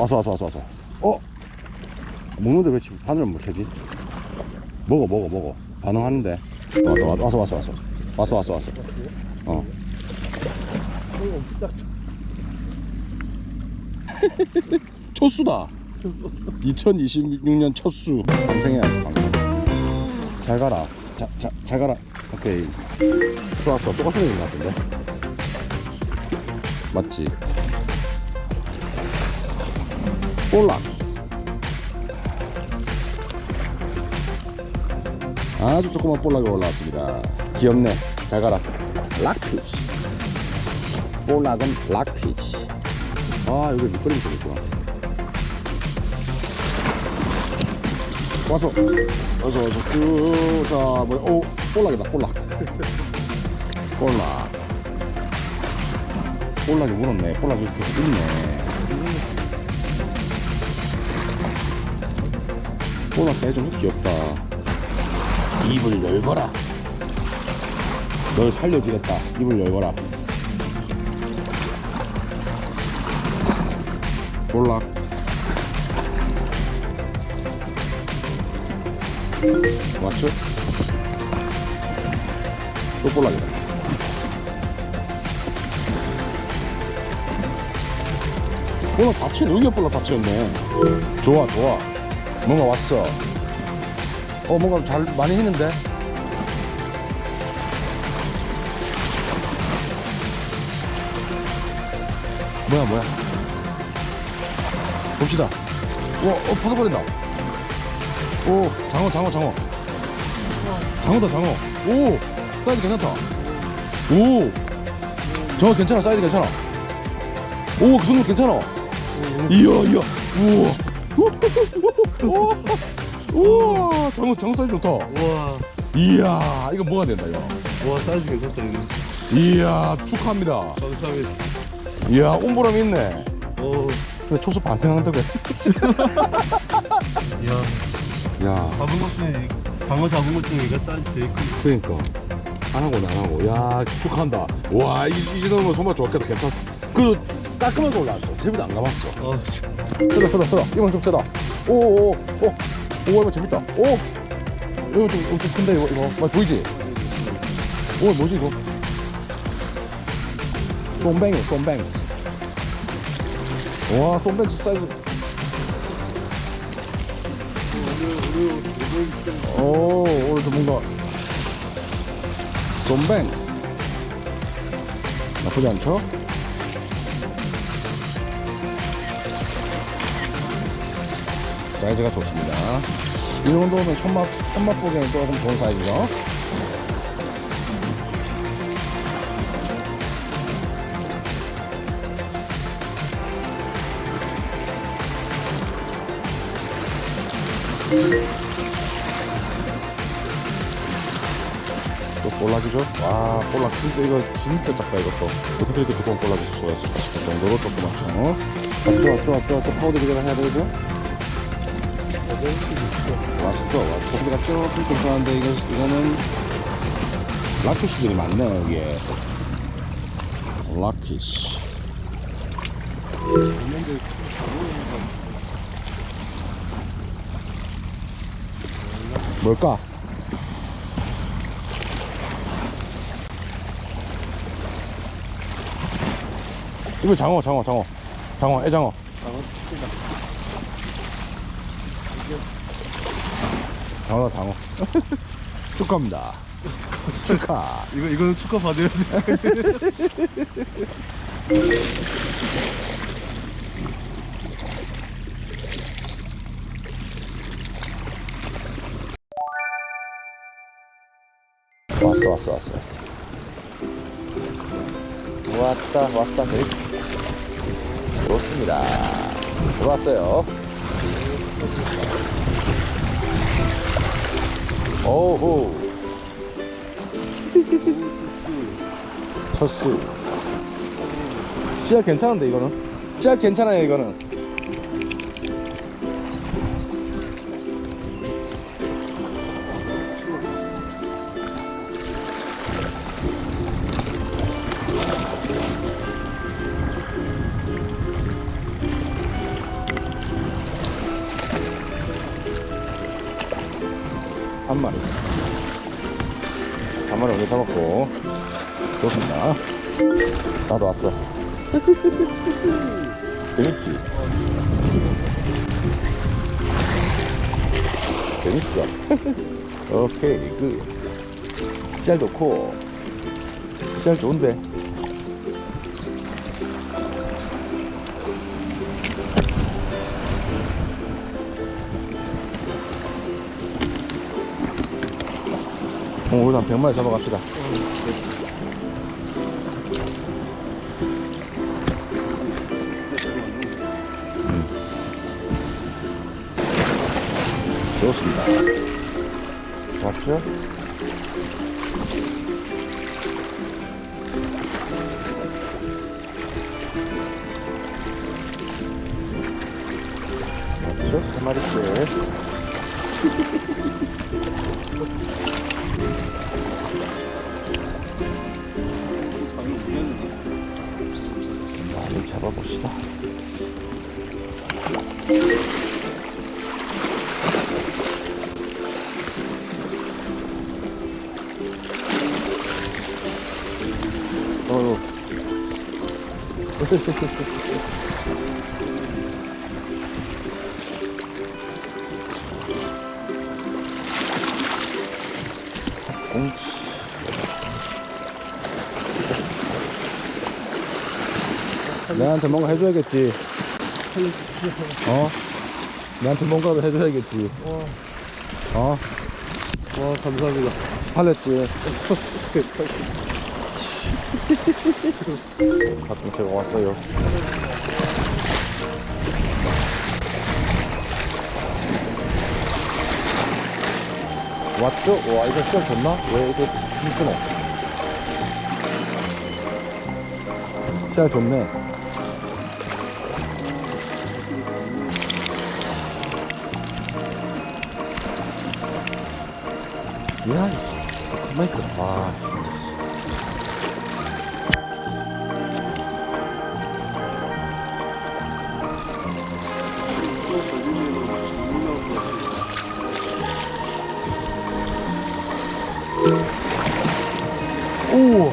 왔어 왔어 왔어? 왔어 어? 먹는데 왜 지금 바늘을 못 쳐지? 먹어 먹어 먹어. 반응하는데. 어, 왔어 왔어 왔어 왔어 왔어 왔어 왔어. 어 초수다. 2026년 첫수. 방생해야지 방생 잘 가라. 자, 자, 잘 가라. 오케이. 또 왔어. 똑같은 것 같은데. 맞지 볼락스 아주 조그만 볼락이 올라왔습니다. 귀엽네. 잘 가라. 락피쉬 볼락은 락피쉬 아 여기 밑거름이 좀 있구나. 와서 와서 와서. 쭉자 뭐야 오 볼락이다 볼락. 볼락. 볼락이 물었네. 볼락이 계속 있네 사이즈 좀 귀엽다. 입을 열거라. 널 살려주겠다. 입을 열거라. 볼락 맞죠? 또 볼락이다. 볼락 받치 여기가 볼락 받치였네. 좋아 좋아 뭔가 왔어. 어 뭔가 잘 많이 했는데? 뭐야 뭐야? 봅시다. 와 어, 파도버린다. 오 장어 장어 장어. 장어다 장어. 오 사이즈 괜찮다. 오 장어 괜찮아 사이즈 괜찮아. 오그 정도 괜찮아. 이야 이야. 우와 우와 장어 사이즈 좋다. 우와. 이야 이거 뭐가 된다 이거? 와 사이즈 괜찮다 이거. 이야 축하합니다. 감사합니다. 이야 온보람 있네. 오. 근데 초수 반성한다고 해. 이야. 야. 잡은 것 중에 장어 잡은 것 중에 이거 사이즈 제일 큰 그러니까. 안 하고 안 하고. 야 축하한다. 와 이, 이 정도면 정말 좋겠다. 괜찮 그 깔끔하게 올라왔어. 재미도 안 감았어. 어, 쓰다 쓰다 쓰다 이건 좀 세다. 오오 오. 오, 오 이거 재밌다. 오. 이거 좀 엄청 큰데 이거 이거. 막 보이지? 오 뭐지 이거? 쏨뱅이 쏨뱅스 와 쏨뱅스 사이즈. 오 오늘 좀 뭔가 쏨뱅스 나쁘지 않죠? 사이즈가 좋습니다. 이 정도면 손맛, 손맛 보기에는 조금 좋은 사이즈죠. 또 볼락이죠? 와, 볼락 진짜 이거 진짜 작다 이것도. 어떻게 이렇게 두꺼운 볼락이 있을까 싶을 정도로 조그맣죠. 좋아, 좋아, 좋아. 또 파우더 기대가 해야 되죠? 맛있어. 와, 소리가 조금 괜찮은데 이거 이거는 락피쉬들이 많네 여기에. 락피쉬. 뭘까? 이거 장어, 장어, 장어, 장어, 애장어. 장어 다 장어. 축하합니다. 축하. 이거 이거 축하 받아야 돼 왔어 왔어 왔어 왔어 왔다 왔다 제이스 좋습니다 들어왔어요 오호 첫수 씨앗 괜찮은데 이거는? 씨앗 괜찮아요 이거는 한 마리. 한 마리 오늘 잡았고. 좋습니다. 나도 왔어. 재밌지? 재밌어. 오케이 그 씨알 좋고. 씨알 좋은데. 한 100마리 잡아갑시다 좋습니다 맞죠? 맞죠? 세 마리째 많이 잡아봅시다 어. 내한테 뭔가 해줘야겠지. 어? 내한테 뭔가를 해줘야겠지. 어? 와 감사합니다 살렸지. 가끔씩 왔어요. 왔죠? 와, 이거 시험 좋나? 왜 이렇게 힘쓰노? 시험 좋네. 야, 씨. 가만 있어. 와, 진짜. 오,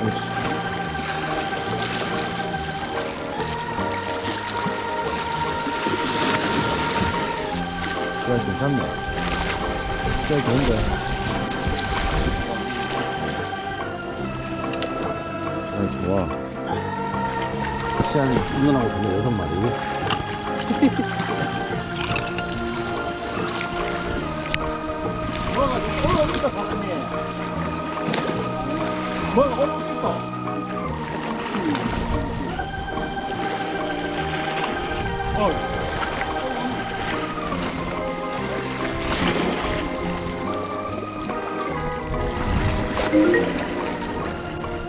그렇지. 시야 괜찮네. 시야 좋은데. 시야 좋아. 시야는 운전하고 전에 여섯 마리.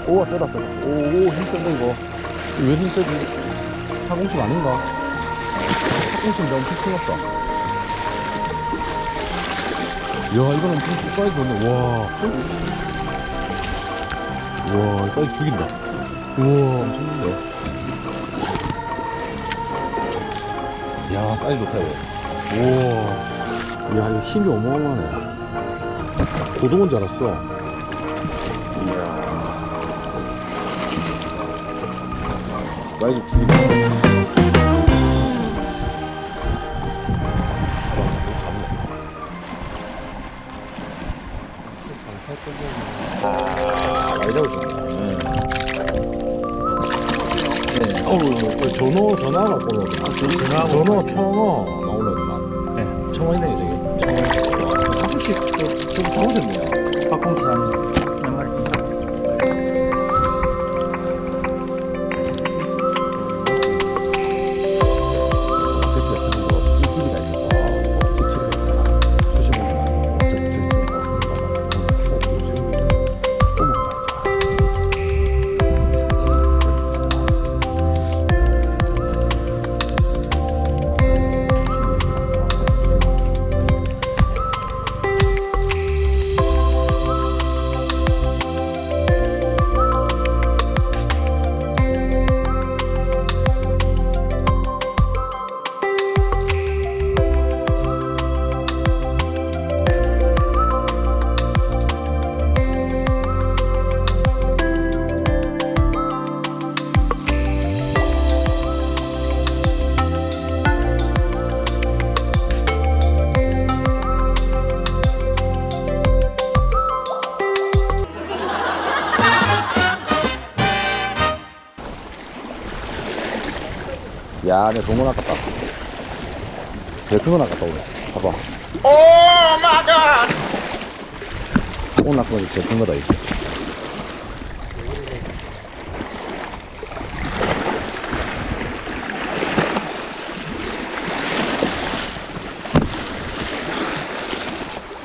오, 세다, 세다. 오, 오, 힘센데, 이거. 왜 힘세지? 타공침 아닌가? 타공침 너무 푹 튀었다. 야, 이건 엄청 사이즈 좋네. 와. 와, 이 사이즈 죽인다. 우와, 엄청 큰데. 야, 사이즈 좋다, 이거. 우와. 야, 이거 힘이 어마어마하네. 고등어인 줄 알았어. 사이즈 죽이다. 많이 잡으셨네. 네. 어우, 전어, 전화가 올라오더만. 전어, 청어, 막 올라오더만. 네. 청어 있네, 저기. 청어. 가끔씩, 저, 저기 잡으셨네요. 박공수 한몇 야, 내 동건 아깝다. 제일 큰건 아깝다, 오늘. 봐봐. 오, 마이 갓! 오늘 아까운 게 제일 큰 거다, 이거.